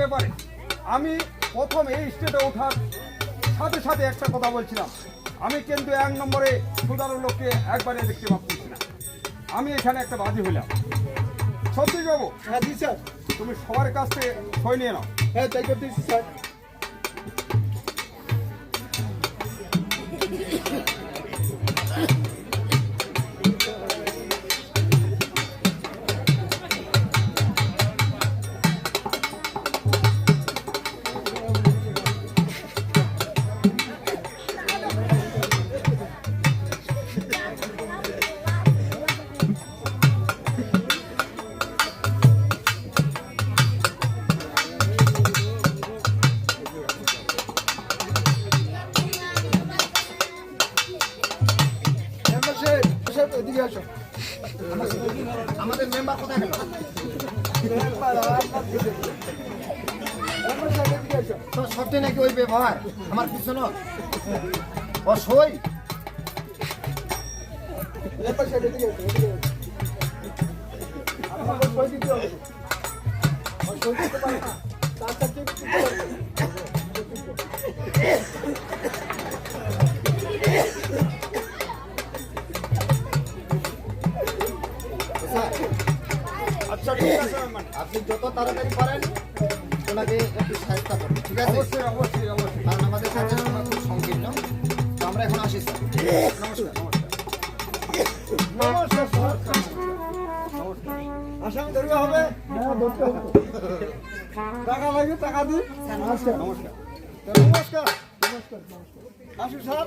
ব্যাপারে আমি প্রথম এই স্টেটে ওঠার সাথে সাথে একটা কথা বলছিলাম। আমি কিন্তু এক নম্বরে সুদারু লোককে একবারে দেখতে পাচ্ছি না। আমি এখানে একটা বাজি হইলাম। সত্যি বাবু হ্যাঁ জি স্যার। তুমি সবার কাছ থেকে সই নিয়ে নাও। হ্যাঁ তাই করতেছি স্যার। সাহেব এদিকে আসো আমাদের মেম্বার কোথায় গেল? সত্যি নাকি ওই ব্যবহার? আমার পিছনে ও সই আপনি যত তাড়াতাড়ি পারেন ওনাকে একটু সাহায্য করুন ঠিক আছে? অবশ্যই অবশ্যই অবশ্যই। কারণ আমাদের কাছে খুব সংকীর্ণ। তো আমরা এখন আসি স্যার। নমস্কার নমস্কার। নমস্কার। আসামি ধরবে হবে? টাকা লাগে টাকা দিন। নমস্কার। নমস্কার। নমস্কার। নমস্কার নমস্কার। আসুন স্যার।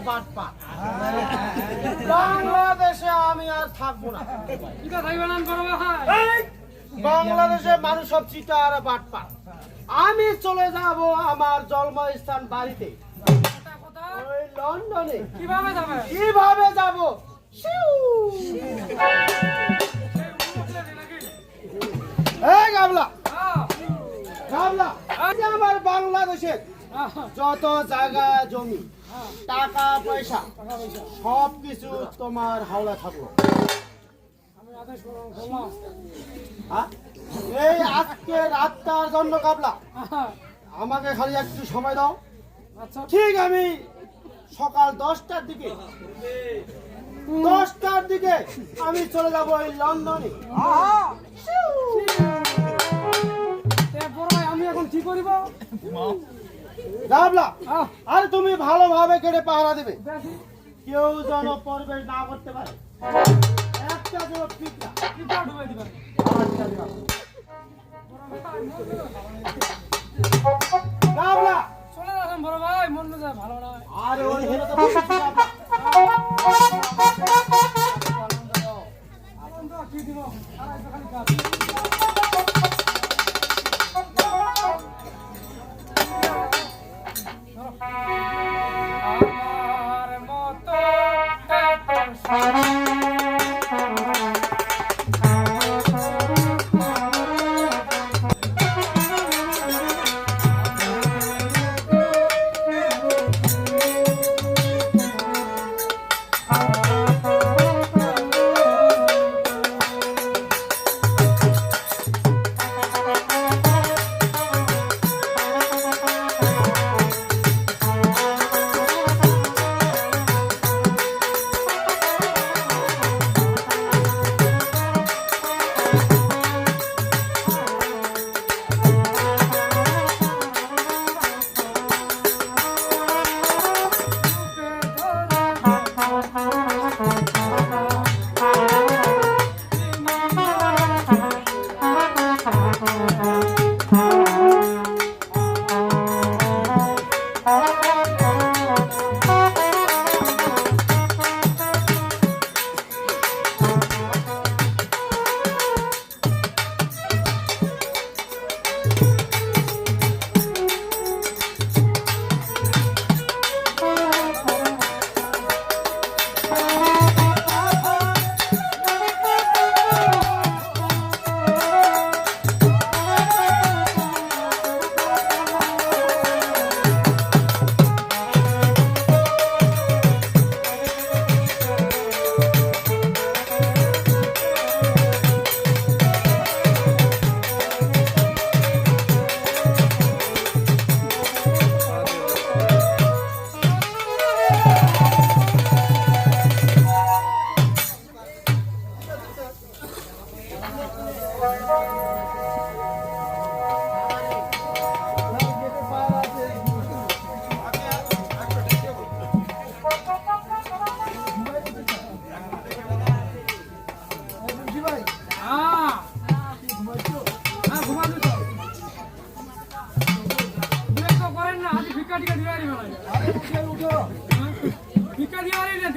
বাটপা। বাংলাদেশে আমি আর থাকব না। এই! বাংলাদেশের মানুষ সব চিটা আর বাটপা। আমি চলে যাব আমার জন্মস্থান বাড়িতে। লন্ডনে। কীভাবে যাবে? কীভাবে যাব? শিউ! এই গাবলা। গাবলা আমার বাংলাদেশের যত জায়গা জমি টাকা পয়সা সব কিছু তোমার হাওলা থাকল হ্যাঁ? এই আজকে রাতটার জন্য কাবলা। আমাকে খালি একটু সময় দাও। আচ্ছা। ঠিক আমি সকাল দশটার দিকে দশটার দিকে আমি চলে যাব ওই লন্ডনে। আমি এখন কি করিব? গাবলা আহ, আরে তুমি ভালোভাবে কেটে পাহারা দেবে। কেউ যেন প্রবেশ না করতে পারে। একটা যেন চলে যাবেন বড় ভাই মন মেজাজ ভালো না আরে ওই হেরে তো কি দিব? খালি না আজ ভিক্ষা টিকা দিয়ে আরি মানে ভিক্ষা দিয়ে আরি না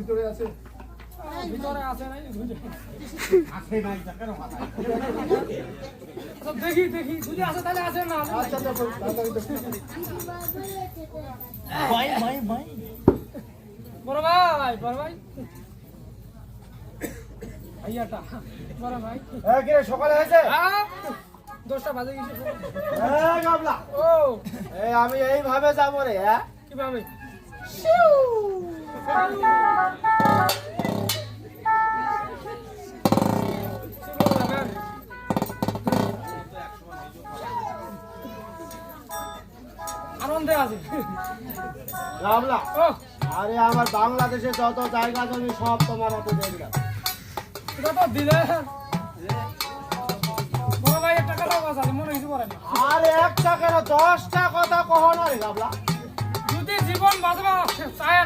ভিতরে আছে? ভিতরে আছে নাই আছে নাই কেন দেখি দেখি যদি আছে তাহলে আছে না আচ্ছা দেখো তাড়াতাড়ি ভাই বড় ভাই। ভাইয়াটা বড় ভাই কি রে, সকালে হয়েছে? হ্যাঁ দশটা বাজে গেছে। ও। এই আমি এইভাবে যাব রে হ্যাঁ? কীভাবে? আনন্দে আছে। আরে আমার বাংলাদেশে যত জায়গা জমি সব তোমার হাতে দিয়ে দিলাম এটা তো দিলে বড় কথা আছে মনে কিছু করে না। আরে দশটা কথা কহ না রে গাবলা যদি জীবন বাঁচবা চায়